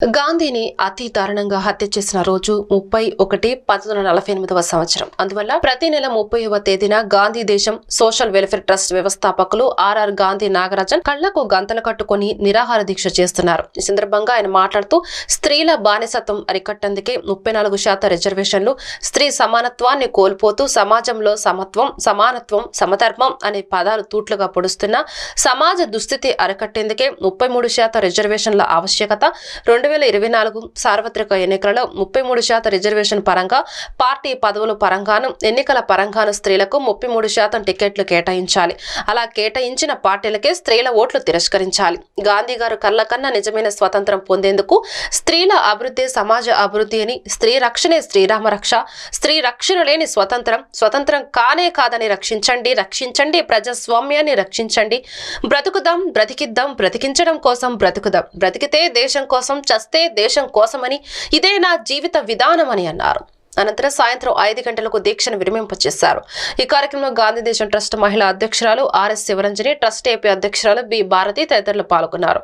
గాంధీని అతి దారుణంగా హత్య చేసిన రోజు ముప్పై ఒకటి పంతొమ్మిది వందల నలభై ఎనిమిదవ సంవత్సరం. అందువల్ల ప్రతి నెల ముప్పైవ తేదీన Gandhi Desam social welfare trust వ్యవస్థాపకులు ఆర్ఆర్ గాంధీ నాగరాజన్ కళ్ళకు గంతలు కట్టుకుని నిరాహార దీక్ష చేస్తున్నారు. ఈ సందర్భంగా ఆయన మాట్లాడుతూ స్త్రీల బానిసత్వం అరికట్టేందుకే ముప్పై నాలుగు శాతం రిజర్వేషన్లు స్త్రీ సమానత్వాన్ని కోల్పోతూ సమాజంలో సమత్వం సమానత్వం సమధర్మం అనే పదాలు తూట్లుగా పొడుస్తున్న సమాజ దుస్థితి అరికట్టేందుకే ముప్పై మూడు శాతం రిజర్వేషన్ల ఆవశ్యకత రెండు వేల ఇరవై నాలుగు సార్వత్రిక ఎన్నికలలో ముప్పై మూడు శాతం రిజర్వేషన్ పరంగా పార్టీ పదవుల పరంగాను ఎన్నికల పరంగాను స్త్రీలకు ముప్పై మూడు శాతం టికెట్లు కేటాయించాలి. అలా కేటాయించిన పార్టీలకే స్త్రీల ఓట్లు తిరస్కరించాలి. గాంధీ గారు కళ్ళ కన్నా నిజమైన స్వతంత్రం పొందేందుకు స్త్రీల అభివృద్ధి సమాజ అభివృద్ధి అని స్త్రీ రక్షణే శ్రీరామ రక్ష. స్త్రీ రక్షణ లేని స్వతంత్రం స్వతంత్రం కానే కాదని రక్షించండి రక్షించండి ప్రజాస్వామ్యాన్ని రక్షించండి. బ్రతుకుదాం బ్రతికిద్దాం బ్రతికించడం కోసం బ్రతుకుదాం. బ్రతికితే దేశం కోసం చస్తే దేశం కోసమని ఇదే నా జీవిత విధానం అని అన్నారు. అనంతరం సాయంత్రం ఐదు గంటలకు దీక్షను విరమింపచేశారు. ఈ కార్యక్రమంలో గాంధీ దేశం ట్రస్ట్ మహిళా అధ్యక్షురాలు R S Sivaranjani trust AP అధ్యక్షురాలు బి. భారతి తదితరులు పాల్గొన్నారు.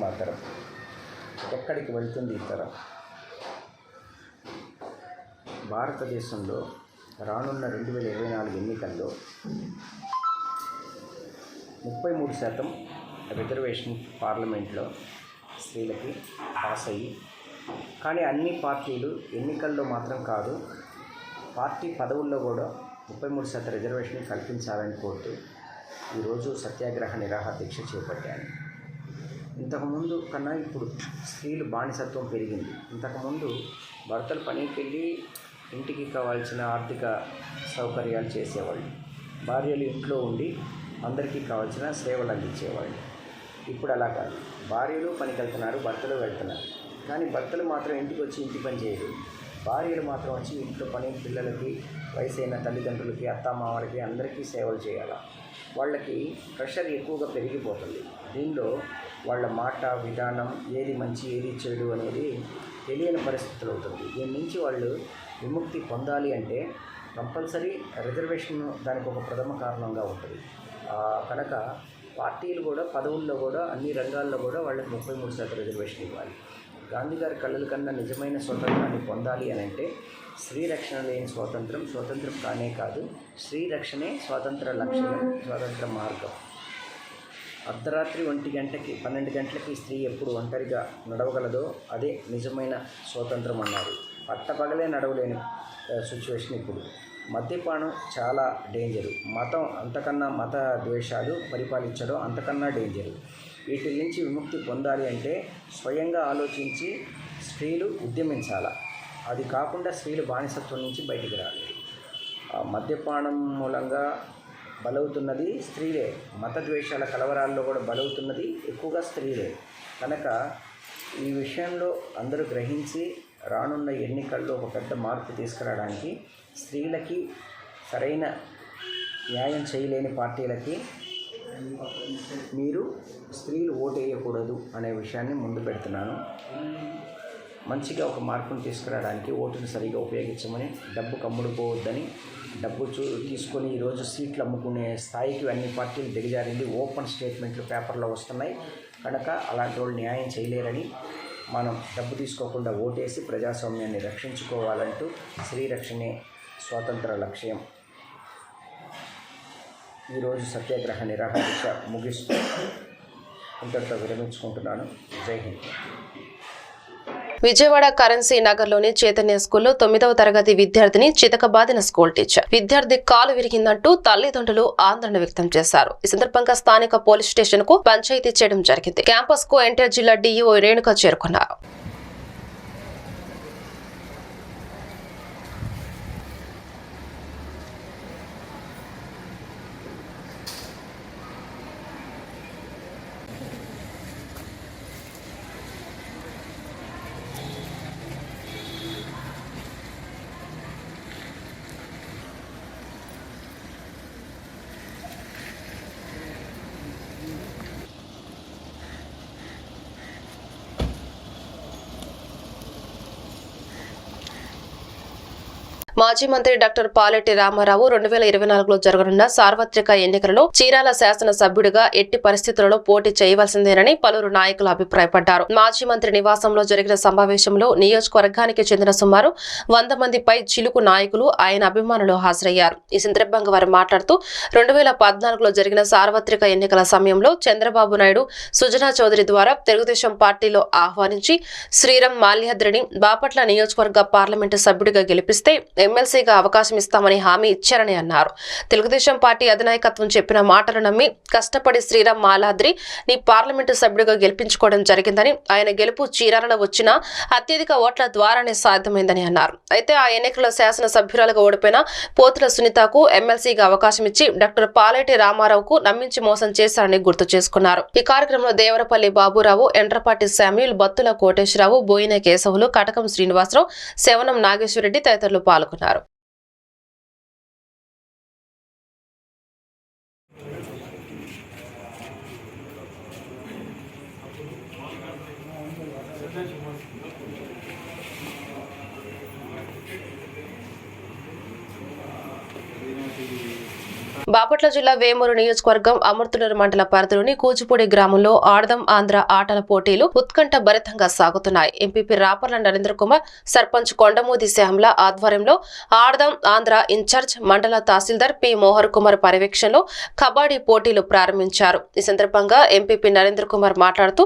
మాతరం ఎక్కడికి వెళ్తుంది ఈ తరం? భారతదేశంలో రానున్న రెండు వేల ఇరవై నాలుగు ఎన్నికల్లో ముప్పై మూడు శాతం రిజర్వేషన్ పార్లమెంట్లో స్త్రీలకి పాస్ అయ్యి కానీ అన్ని పార్టీలు ఎన్నికల్లో మాత్రం కాదు పార్టీ పదవుల్లో కూడా ముప్పై మూడు శాతం రిజర్వేషన్ కల్పించాలని కోరుతూ ఈరోజు సత్యాగ్రహ నిరాహార దీక్ష చేపట్టాను ఇంతకుముందు కన్నా ఇప్పుడు స్త్రీలు బానిసత్వం పెరిగింది. ఇంతకుముందు భర్తలు పనికి వెళ్ళి ఇంటికి కావాల్సిన ఆర్థిక సౌకర్యాలు చేసేవాళ్ళు. భార్యలు ఇంట్లో ఉండి అందరికీ కావాల్సిన సేవలు అందించేవాళ్ళు. ఇప్పుడు అలా కాదు. భార్యలు పనికి వెళ్తున్నారు భర్తలు వెళ్తున్నారు. కానీ భర్తలు మాత్రం ఇంటికి వచ్చి ఇంటి పని చేయరు. భార్యలు మాత్రం వచ్చి ఇంట్లో పని పిల్లలకి వయసైన తల్లిదండ్రులకి అత్తామామలకి అందరికీ సేవలు చేయాలి? వాళ్ళకి ప్రెషర్ ఎక్కువగా పెరిగిపోతుంది. దీనిలో వాళ్ళ మాట విధానం ఏది మంచి ఏది చెడు అనేది తెలియని పరిస్థితులు అవుతుంది. దీని నుంచి వాళ్ళు విముక్తి పొందాలి అంటే కంపల్సరీ రిజర్వేషన్ దానికి ఒక ప్రథమ కారణంగా ఉంటుంది. కనుక పార్టీలు కూడా పదవుల్లో కూడా అన్ని రంగాల్లో కూడా వాళ్ళకి ముప్పై మూడు శాతం రిజర్వేషన్ ఇవ్వాలి. గాంధీ గారి కళ్ళల కన్నా నిజమైన స్వతంత్రాన్ని పొందాలి అని అంటే స్త్రీ రక్షణ లేని స్వాతంత్రం స్వతంత్రం కానే కాదు స్త్రీ రక్షణే స్వాతంత్ర లక్ష్యం స్వాతంత్ర మార్గం. అర్ధరాత్రి ఒంటి గంటకి పన్నెండు గంటలకి స్త్రీ ఎప్పుడు ఒంటరిగా నడవగలదో అదే నిజమైన స్వాతంత్రం అన్నారు. పట్టపగలే నడవలేని సిచ్యువేషన్ ఇప్పుడు. మద్యపానం చాలా డేంజరు మతం అంతకన్నా మత ద్వేషాలు పరిపాలించడం అంతకన్నా డేంజరు వీటి నుంచి విముక్తి పొందాలి అంటే స్వయంగా ఆలోచించి స్త్రీలు ఉద్యమించాలా? అది కాకుండా స్త్రీలు బానిసత్వం నుంచి బయటికి రాలి ఆ మద్యపానం మూలంగా బలవుతున్నది స్త్రీలే. మత ద్వేషాల కలవరాల్లో కూడా బలవుతున్నది ఎక్కువగా స్త్రీలే. కనుక ఈ విషయంలో అందరూ గ్రహించి రానున్న ఎన్నికల్లో ఒక పెద్ద మార్పు తీసుకురావడానికి స్త్రీలకి సరైన న్యాయం చేయలేని పార్టీలకి మీరు స్త్రీలు ఓటు వేయకూడదు అనే విషయాన్ని ముందు పెడుతున్నాను. మంచిగా ఒక మార్పును తీసుకురావడానికి ఓటును సరిగా ఉపయోగించమని డబ్బు కమ్ముడుపోవద్దని డబ్బు చూ తీసుకొని ఈరోజు సీట్లు అమ్ముకునే స్థాయికి అన్ని పార్టీలు దిగజారింది. ఓపెన్ స్టేట్మెంట్లు పేపర్లో వస్తున్నాయి. కనుక అలాంటి వాళ్ళు న్యాయం చేయలేరని మనం డబ్బు తీసుకోకుండా ఓటేసి ప్రజాస్వామ్యాన్ని రక్షించుకోవాలంటూ స్త్రీ రక్షణే స్వాతంత్ర లక్ష్యం. ఈరోజు సత్యాగ్రహ నిరాహార ముగిస్తూ ఇంతటితో విరమించుకుంటున్నాను. జై హింద్. విజయవాడ కరెన్సీ నగర్లోని చైతన్య స్కూల్లో తొమ్మిదవ తరగతి విద్యార్థిని చితకబాదిన స్కూల్ టీచర్. విద్యార్థి కాలు విరిగిందంటూ తల్లిదండ్రులు ఆందోళన వ్యక్తం చేశారు. ఈ సందర్భంగా స్థానిక పోలీస్ స్టేషన్కు పంచాయతీ చేయడం జరిగింది. క్యాంపస్కు ఎన్టీఆర్ జిల్లా డిఇఓ రేణుక చేరుకున్నారు. మాజీ మంత్రి డాక్టర్ పాలెట్టి రామారావు రెండు వేల ఇరవై నాలుగులో జరగనున్న సార్వత్రిక ఎన్నికలలో చీరాల శాసన సభ్యుడిగా ఎట్టి పరిస్థితులలో పోటీ చేయవలసిందేనని పలువురు నాయకులు అభిప్రాయపడ్డారు. మాజీ మంత్రి నివాసంలో జరిగిన సమావేశంలో నియోజకవర్గానికి చెందిన సుమారు వంద మందిపై చిలుకు నాయకులు ఆయన అభిమానులు హాజరయ్యారు. ఈ సందర్భంగా వారు మాట్లాడుతూ రెండు వేల పద్నాలుగులో జరిగిన సార్వత్రిక ఎన్నికల సమయంలో చంద్రబాబు నాయుడు సుజనా చౌదరి ద్వారా తెలుగుదేశం పార్టీలో ఆహ్వానించి శ్రీరామ్ మాల్యాద్రిని బాపట్ల నియోజకవర్గ పార్లమెంటు సభ్యుడిగా గెలిపిస్తే ఎమ్మెల్సీగా అవకాశం ఇస్తామని హామీ ఇచ్చారని అన్నారు. తెలుగుదేశం పార్టీ అధినాయకత్వం చెప్పిన మాటలు నమ్మి కష్టపడి శ్రీరామ్ మాలాద్రి నీ పార్లమెంటు సభ్యుడిగా గెలిపించుకోవడం జరిగిందని ఆయన గెలుపు చీరాలలో వచ్చిన అత్యధిక ఓట్ల ద్వారానే సాధ్యమైందని అన్నారు. అయితే ఆ ఎన్నికల్లో శాసన సభ్యురాలుగా ఓడిపోయిన పోతుల సునీతకు ఎమ్మెల్సీగా అవకాశం ఇచ్చి డాక్టర్ పాలేటి రామారావుకు నమ్మించి మోసం చేశారని గుర్తు చేసుకున్నారు. ఈ కార్యక్రమంలో దేవరపల్లి బాబురావు ఎండ్రపాటి శామ్యుల్ బత్తుల కోటేశ్వరరావు బోయిన కేశవులు కటకం శ్రీనివాసరావు శవనం నాగేశ్వరరెడ్డి తదితరులు పాల్గొన్నారు. పేర్కొన్నారు బాపట్ల జిల్లా వేమూరు నియోజకవర్గం అమర్తులూరు మండల పరిధిలోని కూచిపూడి గ్రామంలో ఆడదం ఆంధ్ర ఆటల పోటీలు ఉత్కంఠ భరితంగా సాగుతున్నాయి. ఎంపీపీ రాపర్ల నరేంద్ర కుమార్ సర్పంచ్ కొండమూది శ్యామ్ల ఆధ్వర్యంలో ఆడదం ఆంధ్ర ఇన్ఛార్జ్ మండల తహసీల్దార్ పి మోహర్ కుమార్ పర్యవేక్షణలో కబడ్డీ పోటీలు ప్రారంభించారు. ఈ సందర్భంగా ఎంపీపీ నరేంద్ర కుమార్ మాట్లాడుతూ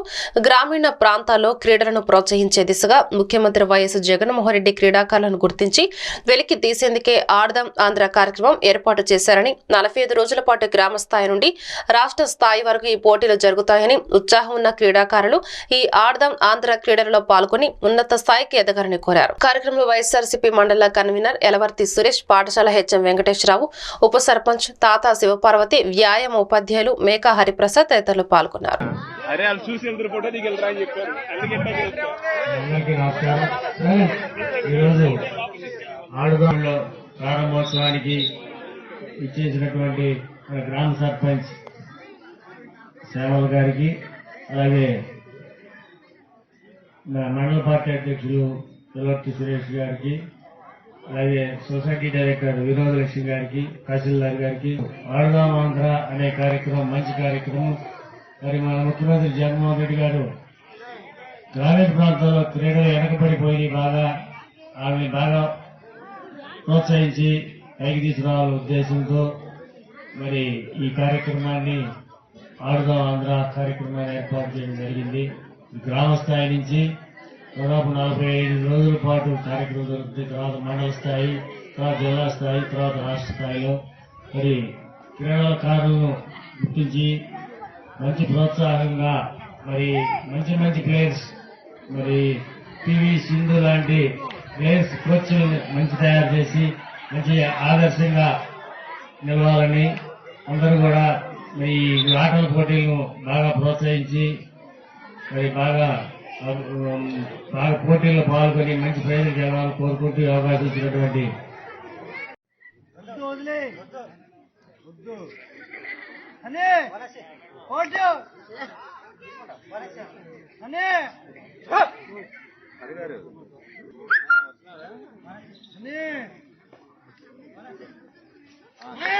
గ్రామీణ ప్రాంతాల్లో క్రీడలను ప్రోత్సహించే దిశగా ముఖ్యమంత్రి వైఎస్ జగన్మోహన్ రెడ్డి క్రీడాకారులను గుర్తించి వెలికి తీసేందుకే ఆడదాం ఆంధ్ర కార్యక్రమం ఏర్పాటు చేశారని నలభై ఐదు రోజుల పాటు గ్రామ స్థాయి నుండి రాష్ట్ర స్థాయి వరకు ఈ పోటీలు జరుగుతాయని ఉత్సాహం ఉన్న క్రీడాకారులు ఈ ఆడదాం ఆంధ్ర క్రీడలలో పాల్గొని ఉన్నత స్థాయికి ఎదగాలని కోరారు. కార్యక్రమంలో వైఎస్ఆర్సీపీ మండల కన్వీనర్ ఎలవర్తి సురేష్ పాఠశాల హెచ్ఎం వెంకటేశ్వరరావు ఉప సర్పంచ్ తాత శివపార్వతి వ్యాయామ ఉపాధ్యాయులు మేకా హరిప్రసాద్ తదితరులు పాల్గొన్నారు. అరే వాళ్ళు చూసి వెళ్తారు ఫోటో దిగి వెళ్ళరా అని చెప్పారు. అందరికీ నమస్కారం. ఈరోజు ఆడుదాంలో ప్రారంభోత్సవానికి ఇచ్చేసినటువంటి మన గ్రామ సర్పంచ్ సేవల్ గారికి అలాగే మండల పార్టీ అధ్యక్షులు పిల్లర్తి సురేష్ గారికి అలాగే సొసైటీ డైరెక్టర్ వినోద్ లక్ష్మి గారికి తహసీల్దార్ గారికి ఆడుదాం ఆంధ్ర అనే కార్యక్రమం మంచి కార్యక్రమం. మరి మన ముఖ్యమంత్రి జగన్మోహన్ రెడ్డి గారు గ్రామీణ ప్రాంతాల్లో క్రీడలు వెనకబడిపోయి బాగా ఆమె బాగా ప్రోత్సహించి పైకి తీసుకురావాల ఉద్దేశంతో మరి ఈ కార్యక్రమాన్ని ఆడుదాం ఆంధ్ర కార్యక్రమాన్ని ఏర్పాటు చేయడం జరిగింది. గ్రామ స్థాయి నుంచి దాదాపు నలభై ఐదు రోజుల పాటు కార్యక్రమం జరుగుతుంది. తర్వాత మండల స్థాయి తర్వాత జిల్లా స్థాయి తర్వాత రాష్ట్ర స్థాయిలో మరి క్రీడాకారులను గుర్తించి మంచి ప్రోత్సాహంగా మరి మంచి మంచి ప్లేయర్స్ మరి పివి సింధు లాంటి ప్లేయర్స్ కోచ్లు మంచి తయారు చేసి మంచి ఆదర్శంగా నిలవాలని అందరూ కూడా మరి ఈ ఆటల పోటీలను బాగా ప్రోత్సహించి మరి బాగా బాగా పోటీల్లో పాల్గొని మంచి ప్రైజులు గెలవాలని కోరుకుంటూ అవకాశం ఇచ్చినటువంటి అనే. ఓటు అనే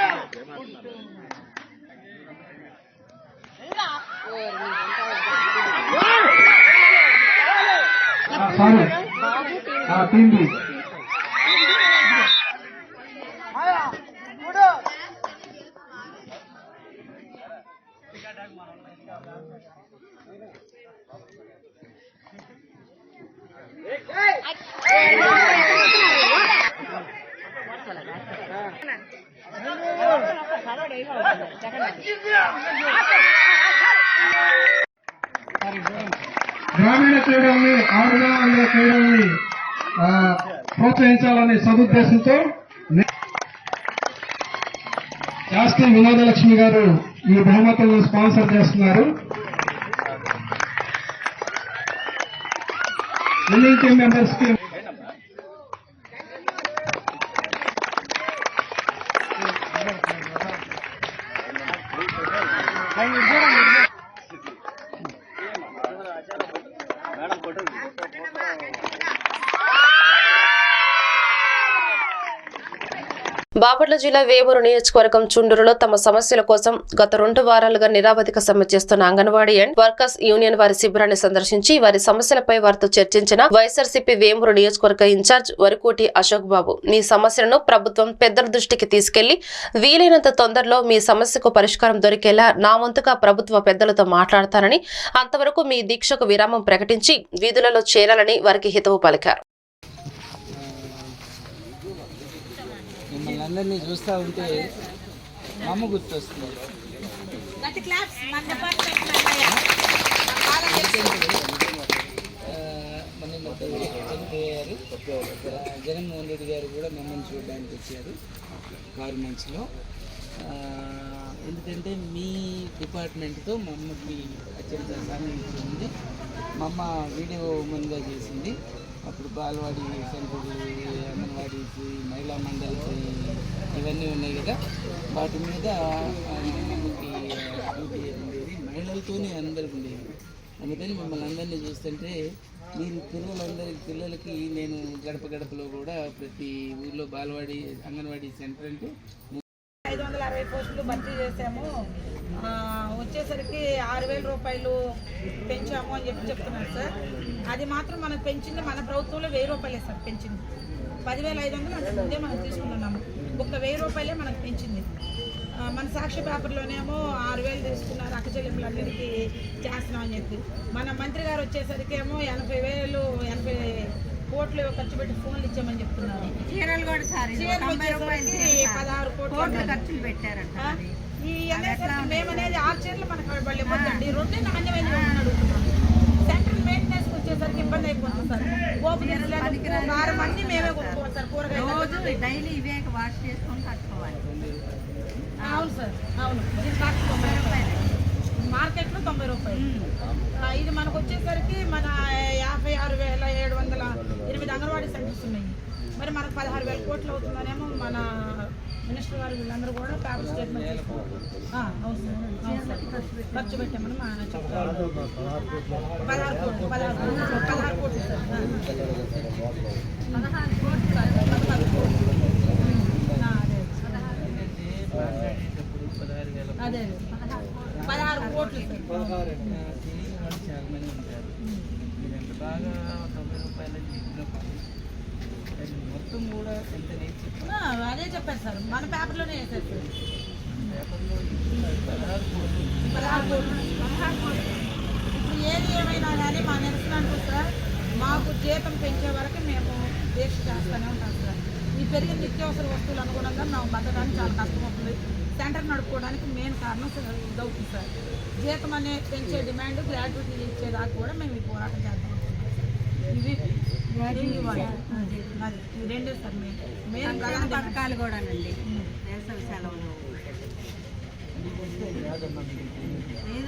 అనే ఆయా శాస్త్రి వినోదలక్ష్మి గారు ఈ బహుమతులను స్పాన్సర్ చేస్తున్నారు. విన్నింగ్ టీమ్ మెంబర్స్కి బాపట్ల జిల్లా వేమూరు నియోజకవర్గం చుండూరులో తమ సమస్యల కోసం గత రెండు వారాలుగా నిరావధిక సమ్మె చేస్తున్న అంగన్వాడీ అండ్ వర్కర్స్ యూనియన్ వారి శిబిరాన్ని సందర్శించి వారి సమస్యలపై వారితో చర్చించిన వైఎస్ఆర్సీపీ వేమూరు నియోజకవర్గ ఇన్ఛార్జ్ వరకోటి అశోక్ బాబు. మీ సమస్యలను ప్రభుత్వం పెద్దల దృష్టికి తీసుకెళ్ళి వీలైనంత తొందరలో మీ సమస్యకు పరిష్కారం దొరికేలా నా వంతుగా ప్రభుత్వ పెద్దలతో మాట్లాడతానని అంతవరకు మీ దీక్షకు విరామం ప్రకటించి వీధులలో చేరాలని వారికి హితవు పలికారు. అందరినీ చూస్తూ ఉంటే అమ్మ గుర్తొస్తుంది. జగన్మోహన్ రెడ్డి గారు కూడా మమ్మల్ని చూడడానికి వచ్చారు గవర్నమెంట్స్లో ఎందుకంటే మీ డిపార్ట్మెంట్తో మా అమ్మకి అత్యంత సాన్నిహిత్యం ఉంది మా అమ్మ వీడియో ముందుగా చేసింది. అప్పుడు బాలవాడి సెంటర్లు అంగన్వాడీస్ మహిళా మండల్స్ ఇవన్నీ ఉన్నాయి కదా. వాటి మీద ఆ, డ్యూటీ ఉండేది మహిళలతోనే అందరికి ఉండేది. అందుకని మిమ్మల్ని అందరినీ చూస్తుంటే మీరు పిల్లలందరి పిల్లలకి నేను గడప గడపలో కూడా ప్రతి ఊర్లో బాలవాడి అంగన్వాడీ సెంటర్ అంటే ఐదు వందల అరవై పోస్టులు భర్తీ చేశాము. వచ్చేసరికి ఆరు వేల రూపాయలు పెంచాము అని చెప్పి చెప్తున్నారు సార్. అది మాత్రం మనకు పెంచింది మన ప్రభుత్వంలో వెయ్యి రూపాయలే సార్ పెంచింది. పదివేల ఐదు వందలు అంత ముందే మనం తీసుకుంటున్నాము ఒక్క వెయ్యి రూపాయలే మనకు పెంచింది. మన సాక్షి పేపర్లోనేమో ఆరు వేలు తీసుకున్నారు అక్క చెల్లెములందరికీ చేస్తున్నాం అని చెప్పి. మన మంత్రి గారు వచ్చేసరికి ఏమో ఎనభై వేలు ఎనభై కోట్లు ఖర్చు పెట్టి ఫోన్లు ఇచ్చామని చెప్తున్నారు. చీరలు కూడా సార్ పదహారు కోట్లు. ఖర్చులు పెట్టారంట. ఈ మేమనేది ఆరు చీరలు మనకు వాళ్ళు ఇవ్వద్దండి. రెండే నాణ్యమైన సెంట్రల్ మెయింటెనెన్స్ వచ్చేసరికి ఇబ్బంది అయిపోతుంది సార్. దినుసులు వారం అన్ని మేమే కొనుక్కోవాలి సార్ కూరగాయలు డైలీ ఇవే వాష్ చేసుకొని కట్టుకోవాలి. అవును సార్ అవును. తొంభై రూపాయలు. మార్కెట్లో తొంభై రూపాయలు. ఇది మనకు వచ్చేసరికి మన యాభై ఆరు వేల ఏడు వందల ఎనిమిది అంగన్వాడీ సెంటర్స్ ఉన్నాయి. మరి మనకు పదహారు వేల కోట్లు అవుతుందనేమో మన మినిస్టర్ గారు వీళ్ళందరూ కూడా పేపర్ స్టేట్మెంట్ తీసుకున్నారు. ఆ, అవును సార్. అవును సార్. ఖర్చు పెట్టామని మా ఆయన చెప్తారు. పదహారు కోట్లు పదహారు కోట్లు పదహారు కోట్లు సార్. ఆ. పదహారు కోట్లు సార్. పదహారు కోట్లు. ఆ, అదే. మాట్లాడేటప్పుడు పదహారు వేల అదే పదహారు కోట్లు సార్. తెలియని వాళ్ళు చాలా మంది ఉంటారు మీరు ఎంత బాగా తొంభై రూపాయలు అని చెప్పినప్పుడు అది మొత్తం కూడా ఎంత అదే చెప్పారు సార్. మన పేపర్లోనే వేశారు సార్ ఇప్పుడు ఏది ఏమైనా కానీ మా నిరసనకు సార్ మాకు జీతం పెంచే వరకు మేము దీక్ష చేస్తూనే ఉంటాం సార్. ఈ పెరిగిన నిత్యావసర వస్తువులు అనుగుణంగా మేము బతకడానికి చాలా కష్టం అవుతుంది సెంటర్ నడుపుకోవడానికి మెయిన్ కారణం సార్ ఇదవుతుంది సార్. జీతం అనే పెంచే డిమాండ్ గ్రాడ్యుయేట్ ఇచ్చేదాకా కూడా మేము ఈ పోరాటం చేద్దాం. రెండే సార్ డిమాండ్. పథకాలు కూడానండి. వేసవి సెలవులు ఏది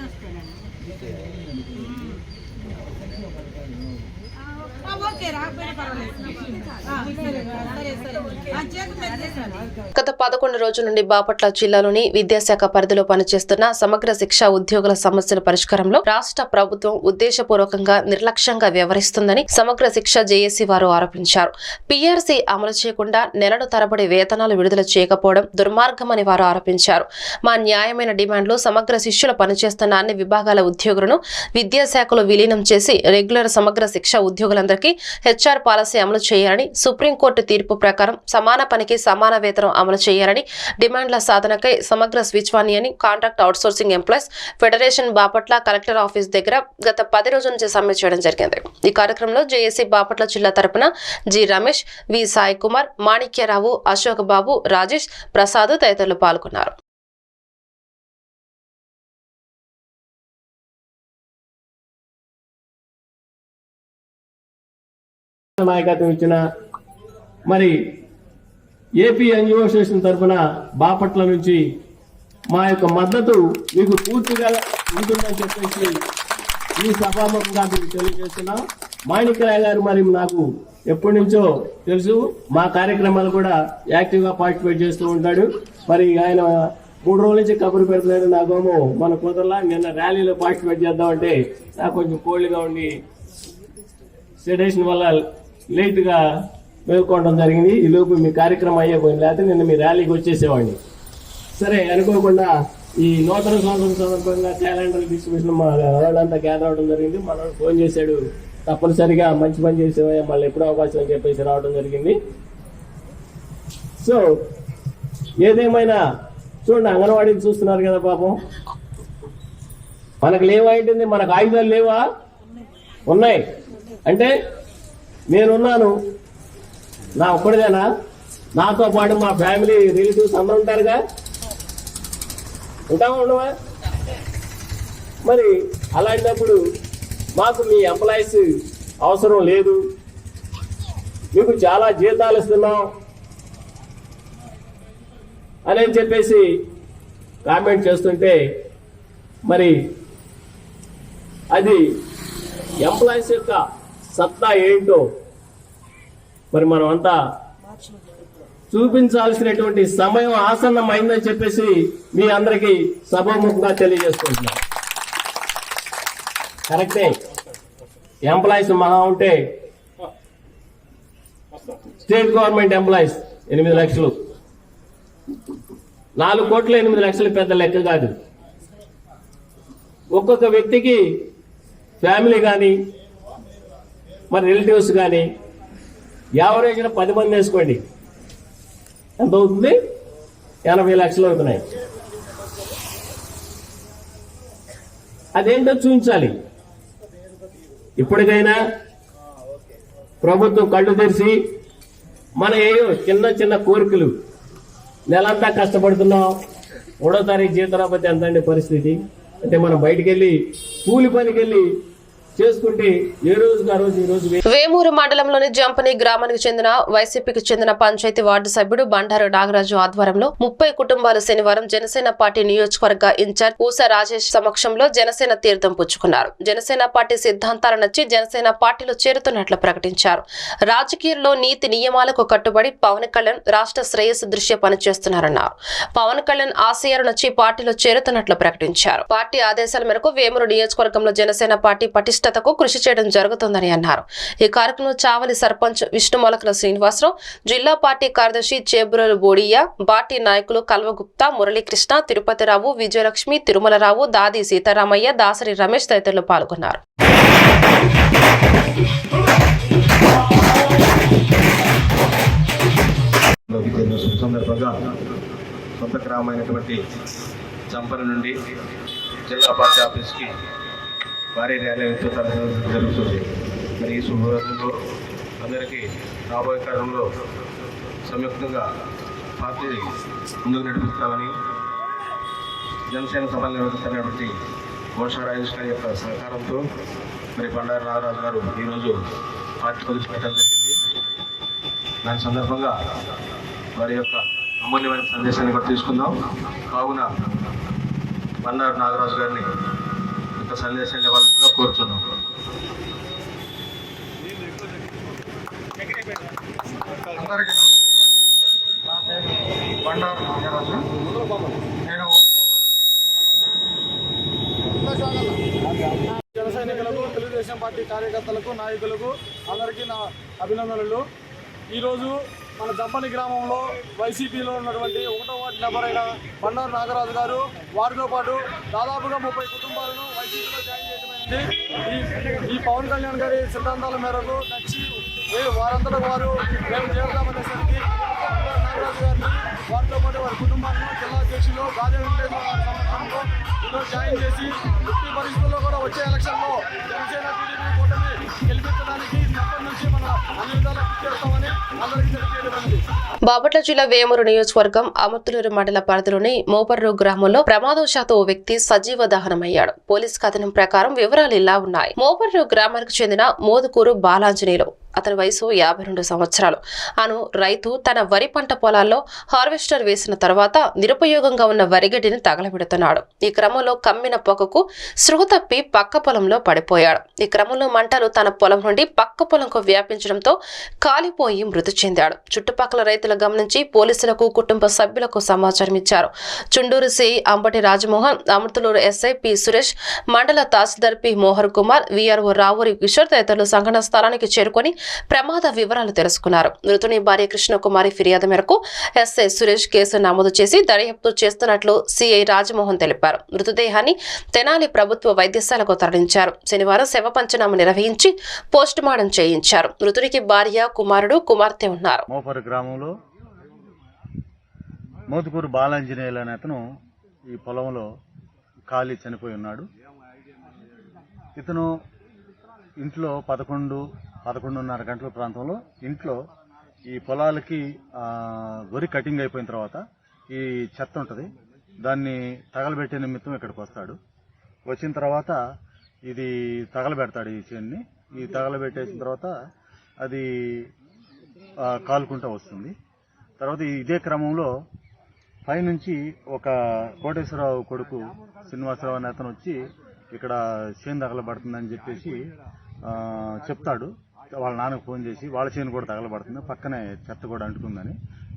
గత పదకొండు రోజుల నుండి బాపట్ల జిల్లాలోని విద్యాశాఖ పరిధిలో పనిచేస్తున్న సమగ్ర శిక్ష ఉద్యోగుల సమస్యల పరిష్కారంలో రాష్ట్ర ప్రభుత్వం ఉద్దేశపూర్వకంగా నిర్లక్ష్యంగా వ్యవహరిస్తుందని సమగ్ర శిక్ష జేఏసీ వారు ఆరోపించారు. పీఆర్సీ అమలు చేయకుండా నెలల తరబడి వేతనాలు విడుదల చేయకపోవడం దుర్మార్గమని వారు ఆరోపించారు. మా న్యాయమైన డిమాండ్లు సమగ్ర శిష్యులు పనిచేస్తున్న అన్ని విభాగాల ఉద్యోగులను విద్యాశాఖలో విలీనం చేసి రెగ్యులర్ సమగ్ర శిక్ష ఉద్యోగులందరికీ హెచ్ఆర్ పాలసీ అమలు చేయాలని సుప్రీంకోర్టు తీర్పు ప్రకారం సమాన పనికి సమాన వేతనం అమలు చేయాలని డిమాండ్ల సాధనకై సమగ్ర స్విచ్వాణి అని contract outsourcing employees federation Bapatla collector office దగ్గర గత పది రోజుల నుంచి సమ్మె చేయడం జరిగింది. ఈ కార్యక్రమంలో జేఏసీ బాపట్ల జిల్లా తరపున జి రమేష్ వి సాయి కుమార్ మాణిక్యరావు అశోక్ బాబు రాజేష్ ప్రసాద్ తదితరులు పాల్గొన్నారు. నాయకత్వం ఇచ్చిన మరి ఏపీ ఎన్జిఓ అసోసియేషన్ తరఫున బాపట్ల నుంచి మా యొక్క మద్దతు మీకు పూర్తిగా ఉంటుందని చెప్పేసి ఈ సభాముఖంగా మీకు తెలియజేస్తున్నాం. మాణిక్యరాయ్ గారు మరి నాకు ఎప్పటి నుంచో తెలుసు మా కార్యక్రమాలు కూడా యాక్టివ్గా పార్టిసిపేట్ చేస్తూ ఉంటాడు. మరి ఆయన మూడు రోజుల నుంచి కబురు పెడుతున్నాడు నాకేమో మన కుదరలా నిన్న ర్యాలీలో పార్టిసిపేట్ చేద్దామంటే నాకు కొంచెం కోల్డ్గా ఉండి సెడేషన్ వల్ల లేట్గా మేల్కోవడం జరిగింది. ఈ లోపు మీ కార్యక్రమం అయ్యేపోయింది లేకపోతే నిన్న మీ ర్యాలీకి వచ్చేసేవాడిని. సరే అనుకోకుండా ఈ నూతన సంవత్సరం సందర్భంగా క్యాలెండర్ డిస్ట్రిబ్యూషన్ మా వాళ్ళంతా గ్యాదర్ అవడం జరిగింది. మన ఫోన్ చేశాడు తప్పనిసరిగా మంచి పని చేసేవా మళ్ళీ ఎప్పుడు అవకాశం అని చెప్పేసి రావడం జరిగింది. సో ఏదేమైనా చూడండి అంగన్వాడీని చూస్తున్నారు కదా పాపం. మనకు లేవా ఏంటింది మనకు ఆయుధాలు లేవా? ఉన్నాయి. అంటే నేనున్నాను. నా ఒక్కడిదేనా? నాతో పాటు మా ఫ్యామిలీ రిలేటివ్స్ అందరూ ఉంటారుగా? ఉంటామా ఉండవా? మరి అలాంటప్పుడు మాకు మీ ఎంప్లాయీస్ అవసరం లేదు. మీకు చాలా జీతాలు ఇస్తున్నాం. అని చెప్పేసి కామెంట్ చేస్తుంటే మరి అది ఎంప్లాయీస్ యొక్క సత్తా ఏంటో మరి మనం అంతా చూపించాల్సినటువంటి సమయం ఆసన్నం అయిందని చెప్పేసి మీ అందరికీ సభాముఖంగా తెలియజేసుకుంటున్నాం. కరెక్టే. ఎంప్లాయీస్ మహా ఉంటే స్టేట్ గవర్నమెంట్ ఎంప్లాయీస్ ఎనిమిది లక్షలు. నాలుగు కోట్ల ఎనిమిది లక్షలు పెద్ద లెక్క కాదు. ఒక్కొక్క వ్యక్తికి ఫ్యామిలీ కానీ మరి రిలేటివ్స్ కానీ యావరేజ్న పది మంది వేసుకోండి. ఎంత అవుతుంది? ఎనభై లక్షలు అవుతున్నాయి. అదేంటో చూపించాలి. ఇప్పటికైనా ప్రభుత్వం కళ్ళు తెరిచి మన ఏయో చిన్న చిన్న కోరికలు. నెలంతా కష్టపడుతున్నాం. మూడో తారీఖు జీతరాపతి ఎంత అండి పరిస్థితి? అంటే మనం బయటికి వెళ్ళి కూలి పనికి వెళ్ళి చేసుకుంటే ఏ రోజుకి ఆ రోజు ఈ రోజు వేమూరు మండలంలోని జంపని గ్రామానికి చెందిన వైసీపీకి చెందిన పంచాయతీ వార్డు సభ్యుడు బండారు నాగరాజు ఆధ్వర్యంలో ముప్పై కుటుంబాలు శనివారం జనసేన పార్టీ నియోజకవర్గ ఇన్ఛార్జ్ ఊస రాజేష్ సమక్షంలో జనసేన తీర్థం పుచ్చుకున్నారు. జనసేన పార్టీ సిద్ధాంతాలు నచ్చి జనసేన పార్టీలో చేరుతున్నట్లు ప్రకటించారు. రాజకీయాల్లో నీతి నియమాలకు కట్టుబడి పవన్ కళ్యాణ్ రాష్ట్ర శ్రేయస్సు దృష్ట్యా పనిచేస్తున్నారన్నారు. పవన్ కళ్యాణ్ ఆశయాలు నచ్చి పార్టీలో చేరుతున్నట్లు ప్రకటించారు. పార్టీ ఆదేశాల మేరకు వేమూరు నియోజకవర్గంలో జనసేన పార్టీ పటిష్ట పటిష్టతకు కృషి చేయడం జరుగుతుందని అన్నారు. ఈ కార్యక్రమంలో చావలి సర్పంచ్ విష్ణుమొలకల శ్రీనివాసరావు జిల్లా పార్టీ కార్యదర్శి చేబురలు బోడియా పార్టీ నాయకులు కల్వగుప్తా మురళీకృష్ణ తిరుపతిరావు విజయలక్ష్మి తిరుమలరావు దాది సీతారామయ్య దాసరి రమేష్ తదితరులు పాల్గొన్నారు. సందర్భంగా సొంత గ్రామైనటువంటి నుండి జిల్లా పార్టీ ఆఫీస్కి భారీ ర్యాలీతో జరుగుతుంది. మరి ఈ శుభరోజుల్లో అందరికీ రాబోయే కాలంలో సంయుక్తంగా పార్టీ ముందుకు నడిపిస్తామని జనసేన సభలు నిర్వహిస్తున్నటువంటి ఘోష రాజేష్ గారి యొక్క సహకారంతో మరి బండారు నాగరాజు గారు ఈరోజు పార్టీ వదిలిపెట్టడం జరిగింది. దాని సందర్భంగా వారి యొక్క అమూల్యమైన సందేశాన్ని కూడా తీసుకుందాం. కావున బండారు నాగరాజు గారిని సందేశం ఇవ్వాలని ఇవ్వాల్సిందిగా అందరికీ నా పేరు బండారు నాగరాజు నేను జన సైనికులకు తెలుగుదేశం పార్టీ కార్యకర్తలకు నాయకులకు అందరికీ నా అభినందనలు. ఈరోజు మన జంపని గ్రామంలో వైసీపీలో ఉన్నటువంటి ఒకటో వార్డు నెంబర్ అయిన బండారు నాగరాజు గారు వారితో పాటు దాదాపుగా ముప్పై కుటుంబాలను వైసీపీలో జాయిన్ చేయడం ఈ ఈ పవన్ కళ్యాణ్ గారి సిద్ధాంతాల మేరకు నచ్చి వారంతటా వారు మేము చేరుతామనేసరికి నాగరాజు గారిని వారితో పాటు వారి కుటుంబాలను జిల్లా అధ్యక్షులు గాలి సమక్షంలో జాయిన్ చేసి ఎట్టి పరిస్థితుల్లో కూడా వచ్చే ఎలక్షన్లో జనసేన టీడీపీ కూటమి గెలిపించడానికి బాపట్ల జిల్లా వేమూరు నియోజకవర్గం అమర్తులూరు మండల పరిధిలోని మోపర్రు గ్రామంలో ప్రమాదవశాత్తు ఓ వ్యక్తి సజీవ దహనమయ్యాడు. పోలీస్ కథనం ప్రకారం వివరాలు ఇలా ఉన్నాయి. మోపర్రు గ్రామానికి చెందిన మోదుకూరు బాలాంజనేయులు. అతని వయసు యాభై రెండు సంవత్సరాలు. అను రైతు తన వరి పంట పొలాల్లో హార్వెస్టర్ వేసిన తర్వాత నిరుపయోగంగా ఉన్న వరిగడ్డిని తగలబెడుతున్నాడు. ఈ క్రమంలో కమ్మిన పొగకు సృహ తప్పి పక్క పొలంలో పడిపోయాడు. ఈ క్రమంలో మంటలు తన పొలం నుండి పక్క పొలంకు వ్యాపించడంతో కాలిపోయి మృతి చెందాడు. చుట్టుపక్కల రైతులు గమనించి పోలీసులకు కుటుంబ సభ్యులకు సమాచారం ఇచ్చారు. Chunduru CI Ambati Rajamohan Amruthaluru SI P. Suresh మండల తహసీల్దార్ పి. మోహర్ కుమార్ విఆర్ఓ రావూరి కిషోర్ తదితరులు సంఘటన స్థలానికి చేరుకొని ప్రమాద వివరాలు తెలుసుకున్నారు. మృతుని భార్య కృష్ణకుమారి ఫిర్యాదు మేరకు ఎస్ఐ సురేష్ కేసు నమోదు చేసి దర్యాప్తు చేస్తున్నట్లు సిఐ రాజమోహన్ తెలిపారు. మృతదేహాన్ని తెనాలి ప్రభుత్వ వైద్యశాలకు తరలించారు. శనివారం శవ పంచనామ నిర్వహించి పోస్టుమార్టం చేయించారు మృతుడికి భార్య కుమారుడు కుమార్తె ఉన్నారు. మోపరు గ్రామంలో మోతుకూరు బాలాంజనేయులు అనే అతను ఈ పొలంలో ఖాళీ చనిపోయి ఉన్నాడు. ఇతను ఇంట్లో పదకొండు పదకొండున్నర గంటల ప్రాంతంలో ఇంట్లో ఈ పొలాలకి వరి కటింగ్ అయిపోయిన తర్వాత ఈ చెత్త ఉంటుంది. దాన్ని తగలబెట్టే నిమిత్తం ఇక్కడికి వస్తాడు. వచ్చిన తర్వాత ఇది తగలబెడతాడు ఈ చేన్ని. ఈ తగలబెట్టేసిన తర్వాత అది కాలుకుంటూ వస్తుంది. తర్వాత ఇదే క్రమంలో పైనుంచి ఒక కోటేశ్వరరావు కొడుకు శ్రీనివాసరావు అనే అతను వచ్చి ఇక్కడ చేను తగలబడుతుందని చెప్పేసి చెప్తాడు. వాళ్ళ నాన్నకు ఫోన్ చేసి వాళ్ళ చేను కూడా తగలబడుతుంది పక్కనే చెత్త కూడా అంటుకుందని.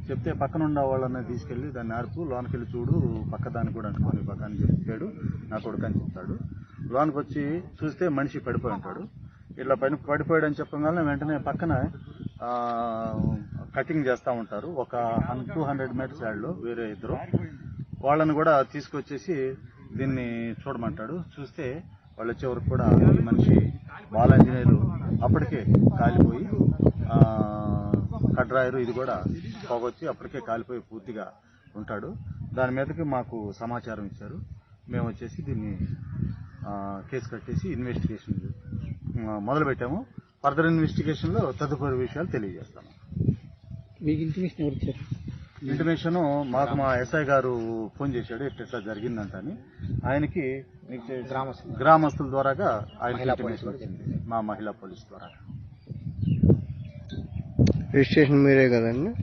చెప్తే పక్కన ఉన్న వాళ్ళని తీసుకెళ్ళి దాన్ని ఆర్పు లోనికి వెళ్ళి చూడు పక్క దాన్ని కూడా అంటుకొని పక్క అని చెప్పాడు నా కొడుకు అని చెప్తాడు. లోనికి వచ్చి చూస్తే మనిషి పడిపోయి ఉంటాడు. ఇట్లా పని పడిపోయాడు అని చెప్పగానే వెంటనే పక్కన కటింగ్ చేస్తూ ఉంటారు. ఒక టూ హండ్రెడ్ మీటర్స్ యాడ్లో వేరే ఇద్దరు. వాళ్ళని కూడా తీసుకొచ్చేసి దీన్ని చూడమంటాడు. చూస్తే వాళ్ళు వచ్చే వరకు కూడా ఈ మనిషి బాలాంజనేయులు అప్పటికే కాలిపోయి కట్రాయరు కడ్రాయరు ఇది కూడా పోగొచ్చి అప్పటికే కాలిపోయి పూర్తిగా ఉంటాడు. దాని మీదకి మాకు సమాచారం ఇచ్చారు. మేము వచ్చేసి దీన్ని కేసు కట్టేసి ఇన్వెస్టిగేషన్ ఆ, మొదలుపెట్టాము. ఫర్దర్ ఇన్వెస్టిగేషన్లో తదుపరి విషయాలు తెలియజేస్తాము. మీకు ఇంటిమేషన్ ఎవరు ఇచ్చారు? ఇంటిమేషన్ మాకు మా ఎస్ఐ గారు ఫోన్ చేశాడు. ఇట్లా ఇట్లా జరిగిందంట అని. ఆయనకి గ్రామస్తులు. గ్రామస్తుల ద్వారాగా ఆయన ఇంటిమేషన్ వచ్చింది. మా మహిళా పోలీస్ ద్వారా. రిజిస్ట్రేషన్ మీరే కదండి.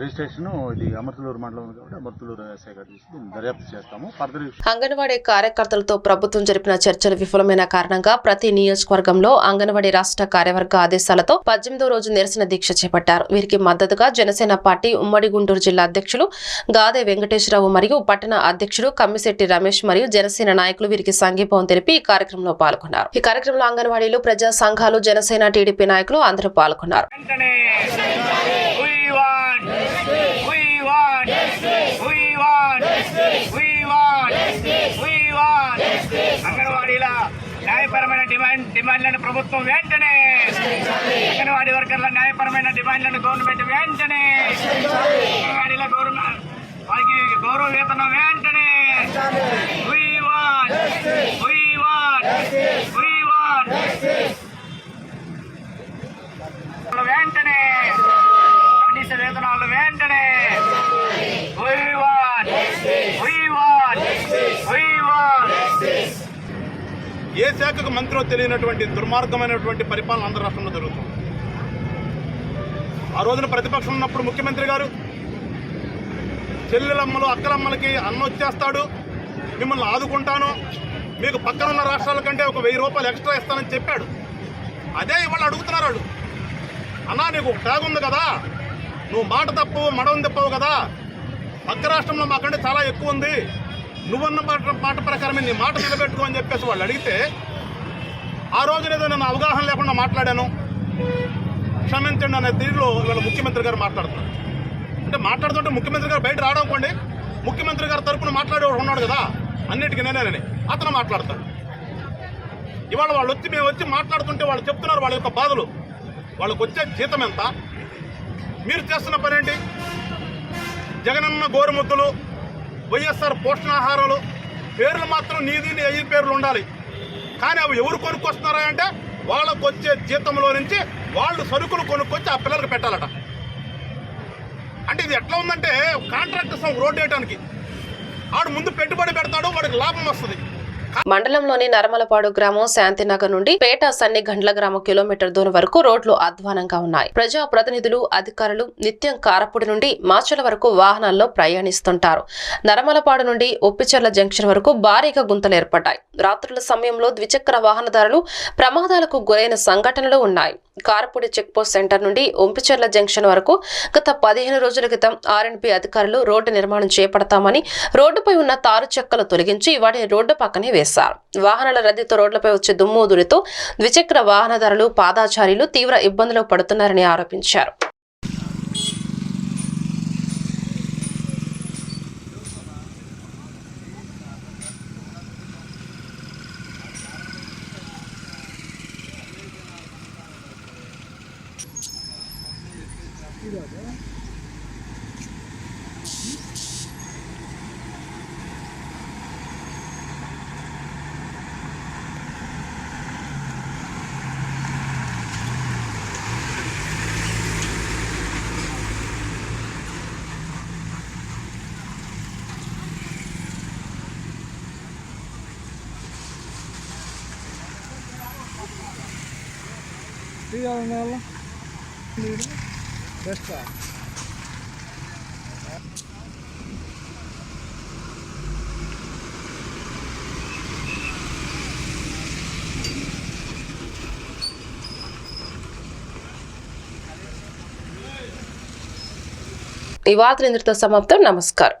రిజిస్ట్రేషన్ ఇది అమర్తలూరు మండలం ఉంది కాబట్టి అమర్తలూరు ఎస్ఐ గారు తీసి దీన్ని దర్యాప్తు చేస్తాము. ఫర్దర్ అంగన్వాడీ కార్యకర్తలతో ప్రభుత్వం జరిపిన చర్చలు విఫలమైన కారణంగా ప్రతి నియోజకవర్గంలో అంగన్వాడీ రాష్ట్ర కార్యవర్గ ఆదేశాలతో పద్దెనిమిదో రోజు నిరసన దీక్ష చేపట్టారు. వీరికి మద్దతుగా జనసేన పార్టీ ఉమ్మడి గుంటూరు జిల్లా అధ్యక్షులు గాదే వెంకటేశ్వరరావు మరియు పట్టణ అధ్యక్షుడు కమ్మిశెట్టి రమేష్ మరియు జనసేన నాయకులు వీరికి సంఘీభావం తెలిపి ఈ కార్యక్రమంలో పాల్గొన్నారు. ఈ కార్యక్రమంలో అంగన్వాడీలు ప్రజా సంఘాలు జనసేన టీడీపీ నాయకులు అందరూ పాల్గొన్నారు. అంగన్వాడీల న్యాయపరమైన డిమాండ్ డిమాండ్లను ప్రభుత్వం వెంటనే అంగన్వాడీ వర్కర్ల న్యాయపరమైన డిమాండ్లను గవర్నమెంట్ వెంటనే అంగన్వాడీల గవర్నమెంట్ వారికి గౌరవ వేతనం వెంటనే. వెంటనే. ఏ శాఖకు మంత్రో తెలియనటువంటి దుర్మార్గమైనటువంటి పరిపాలన ఆంధ్ర రాష్ట్రంలో జరుగుతుంది? ఆ రోజున ప్రతిపక్షం ఉన్నప్పుడు ముఖ్యమంత్రి గారు చెల్లెలమ్మలు అక్కలమ్మలకి అన్న వచ్చేస్తాడు మిమ్మల్ని ఆదుకుంటాను మీకు పక్కన ఉన్న రాష్ట్రాల కంటే ఒక వెయ్యి రూపాయలు ఎక్స్ట్రా ఇస్తానని చెప్పాడు. అదే ఇవాళ అడుగుతున్నారు అన్నా నీకు ఒక ట్యాగ్ ఉంది కదా. నువ్వు మాట తప్పవు మడవం తప్పవు కదా. పక్క రాష్ట్రంలో మాకంటే చాలా ఎక్కువ ఉంది. నువ్వన్న మాట మాట ప్రకారమే నీ మాట నిలబెట్టుకో అని చెప్పేసి వాళ్ళు అడిగితే ఆ రోజున ఏదో నేను అవగాహన లేకుండా మాట్లాడాను. క్షమించండి అనే తీరులో ఇవాళ ముఖ్యమంత్రి గారు మాట్లాడుతున్నారు. అంటే మాట్లాడుతుంటే ముఖ్యమంత్రి గారు బయట రావనుకోండి ముఖ్యమంత్రి గారి తరపున మాట్లాడేవాడు ఉన్నాడు కదా అన్నిటికీ నేనేనని అతను మాట్లాడతాడు. ఇవాళ వాళ్ళు వచ్చి మేము వచ్చి మాట్లాడుతుంటే వాళ్ళు చెప్తున్నారు వాళ్ళ యొక్క బాధలు. వాళ్ళకు వచ్చే జీతం ఎంత? మీరు చేస్తున్న పని ఏంటి జగనన్న గోరుముద్దులు వైఎస్ఆర్ పోషణాహారాలు పేర్లు మాత్రం నీది అయ్యి పేర్లు ఉండాలి. కానీ అవి ఎవరు కొనుక్కొస్తున్నారా అంటే వాళ్ళకు వచ్చే జీతంలో నుంచి వాళ్ళు సరుకులు కొనుక్కొచ్చి ఆ పిల్లలకు పెట్టాలట. అంటే ఇది ఎట్లా ఉందంటే కాంట్రాక్ట్ రోడ్ వేయడానికి ఆడు ముందు పెట్టుబడి పెడతాడు వాడికి లాభం వస్తుంది. మండలంలోని నరమలపాడు గ్రామం శాంతినగర్ నుండి పేట సన్ని గండ్ల గ్రామం కిలోమీటర్ దూరం వరకు రోడ్లు అధ్వానంగా ఉన్నాయి. ప్రజా ప్రతినిధులు అధికారులు నిత్యం కారపూడి నుండి మాచల వరకు వాహనాల్లో ప్రయాణిస్తుంటారు. నరమలపాడు నుండి ఒప్పిచర్ల జంక్షన్ వరకు భారీగా గుంతలు ఏర్పడ్డాయి. రాత్రుల సమయంలో ద్విచక్ర వాహనదారులు ప్రమాదాలకు గురైన సంఘటనలు ఉన్నాయి. కారపూడి చెక్పోస్ట్ సెంటర్ నుండి ఒంపిచెర్ల జంక్షన్ వరకు గత పదిహేను రోజుల క్రితం ఆర్ఎన్పి అధికారులు రోడ్డు నిర్మాణం చేపడతామని రోడ్డుపై ఉన్న తారు చెక్కలు తొలగించి వాటిని రోడ్డు పక్కనే వేశారు. వాహనాల రద్దీతో రోడ్లపై వచ్చే దుమ్ము దురితో ద్విచక్ర వాహనదారులు పాదాచారులు తీవ్ర ఇబ్బందులు పడుతున్నారని ఆరోపించారు. ఈ వార్తలు ఇంతటితో సమాప్తం నమస్కారం